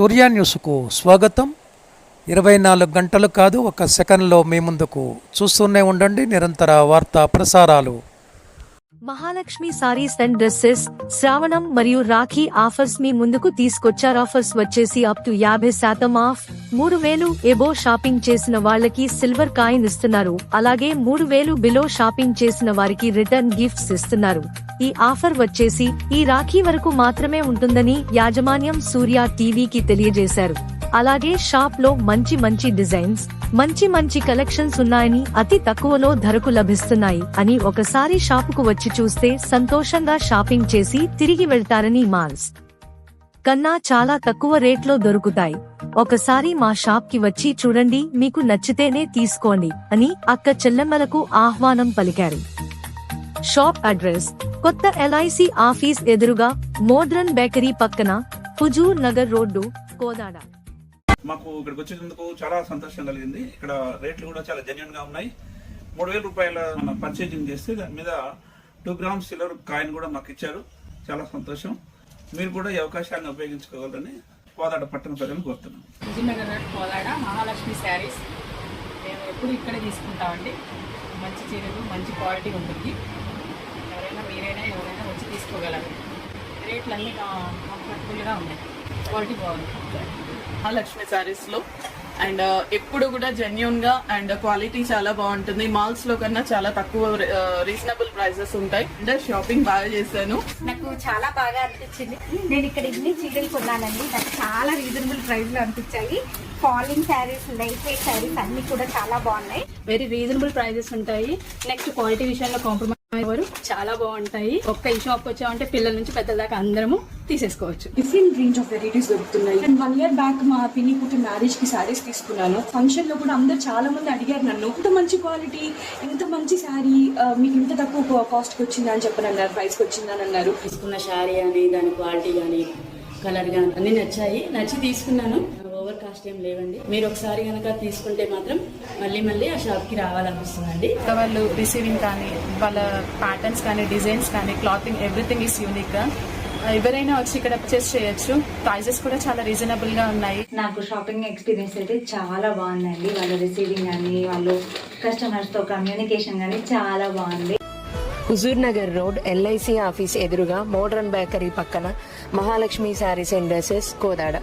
సూర్య న్యూస్కు స్వాగతం. ఇరవై నాలుగు గంటలు కాదు ఒక సెకండ్లో మీ ముందుకు చూస్తూనే ఉండండి నిరంతర వార్తా ప్రసారాలు. మహాలక్ష్మి సారీస్ అండ్ డ్రెస్సెస్ శ్రావణం మరియు రాఖీ ఆఫర్స్ మీ ముందుకు తీసుకొచ్చారు. ఆఫర్స్ వచ్చేసి అప్ టు యాభై శాతం ఆఫ్ మూడు వేలు ఎబో షాపింగ్ చేసిన వాళ్ళకి సిల్వర్ కాయిన్ ఇస్తున్నారు. అలాగే మూడు వేలు బిలో షాపింగ్ చేసిన వారికి రిటర్న్ గిఫ్ట్స్ ఇస్తున్నారు. ఈ ఆఫర్ వచ్చేసి ఈ రాఖీ వరకు మాత్రమే ఉంటుందని యాజమాన్యం సూర్య టీవీకి తెలియజేశారు. అలాగే షాప్లో మంచి మంచి డిజైన్స్ మంచి మంచి కలెక్షన్స్ ఉన్నాయని అతి తక్కువలో ధరకు లభిస్తున్నాయి అని ఒకసారి షాపుకు వచ్చి చూస్తే సంతోషంగా షాపింగ్ చేసి తిరిగి వెళ్తారని మాల్స్. కన్నా చాలా తక్కువ రేట్లో దొరుకుతాయి. ఒకసారి మా షాప్కి వచ్చి చూడండి మీకు నచ్చితేనే తీసుకోండి అని అక్క చెల్లెమ్మలకు ఆహ్వానం పలికారు. షాప్ అడ్రస్ కొత్త ఎల్ఐసి ఆఫీస్ ఎదురుగా మోడ్రన్ బేకరీ పక్కన హుజూర్ నగర్ రోడ్డు కోదాడ. మాకు ఇక్కడికి వచ్చినందుకు చాలా సంతోషం కలిగింది. ఇక్కడ రేట్లు కూడా చాలా జెన్యున్గా ఉన్నాయి. మూడు వేల రూపాయల మన పర్చేజింగ్ చేస్తే దాని మీద టూ గ్రామ్స్ సిల్వర్ కాయిన్ కూడా మాకు ఇచ్చారు. చాలా సంతోషం. మీరు కూడా ఈ అవకాశాన్ని ఉపయోగించుకోవాలని కోదాడ పట్టణ ప్రజలను కోరుతున్నాం. విజయనగర్ రోడ్ కోలాడ మహాలక్ష్మి శారీస్. మేము ఎప్పుడు ఇక్కడే తీసుకుంటామండి. మంచి చీరలు మంచి క్వాలిటీ ఉంటుంది ఎవరైనా మీరైనా ఎవరైనా వచ్చి తీసుకోగలరు రేట్లు అన్నీ కంఫర్టబుల్గా ఉన్నాయి. క్వాలిటీ బాగుంది. మహాలక్ష్మి శారీస్లో. అండ్ ఎప్పుడు కూడా జెన్యున్గా అండ్ క్వాలిటీ చాలా బాగుంటుంది. మాల్స్లో కన్నా చాలా తక్కువ రీజనబుల్ ప్రైసెస్ ఉంటాయి. అండ్ షాపింగ్ బాగా చేశాను. నాకు చాలా బాగా అనిపించింది. నేను ఇక్కడ ఇన్ని చీరలు కొన్నానండి. నాకు చాలా రీజనబుల్ ప్రైస్లో అనిపించాయి. Falling sarees light weight sarees అన్ని కూడా చాలా బాగున్నాయి. వెరీ రీజనబుల్ ప్రైజెస్ ఉంటాయి. నెక్స్ట్ క్వాలిటీ విషయంలో కాంప్రమైజ్ అవ్వరు చాలా బాగుంటాయి. ఒక్క ఈ షాప్కి వచ్చామంటే పిల్లల నుంచి పెద్దల దాకా అందరము తీసేసుకోవచ్చు. డిఫరెంట్ రేంజ్ ఆఫ్ వెరైటీస్ దొరుకుతున్నాయి. అండ్ వన్ ఇయర్ బ్యాక్ మా పిన్ని కూతురు మ్యారేజ్కి శారీస్ తీసుకున్నాను. ఫంక్షన్లో కూడా అందరు చాలా మంది అడిగారు నన్ను ఇంత మంచి క్వాలిటీ ఇంత మంచి శారీ మీకు ఇంత తక్కువ కాస్ట్కి వచ్చిందా? అని చెప్పని అన్నారు ప్రైస్కి వచ్చిందా? అని అన్నారు. తీసుకున్న శారీ కానీ దాని క్వాలిటీ కానీ కలర్ కానీ అన్ని నచ్చాయి. నచ్చి తీసుకున్నాను. కాస్ట్ ఏం లేవండి. మీరు ఒకసారి కనుక తీసుకుంటే మాత్రం మళ్ళీ మళ్ళీ ఆ షాప్కి రావాలనిపిస్తుందండి. ఇంకా వాళ్ళు రిసీవింగ్ కానీ వాళ్ళ ప్యాటర్న్స్ కానీ డిజైన్స్ కానీ క్లాతింగ్ ఎవ్రీథింగ్ ఈస్ యూనిక్గా ఎవరైనా వచ్చి ఇక్కడ పర్చేస్ చేయొచ్చు. ప్రైజెస్ కూడా చాలా రీజనబుల్గా ఉన్నాయి. నాకు షాపింగ్ ఎక్స్పీరియన్స్ అయితే చాలా బాగుందండి. వాళ్ళ రిసీవింగ్ కానీ వాళ్ళు కస్టమర్స్తో కమ్యూనికేషన్ కానీ చాలా బాగుంది. Huzur Nagar road LIC office ఎదురుగా మోడ్రన్ బేకరీ పక్కన Mahalakshmi sarees and dresses Kodad.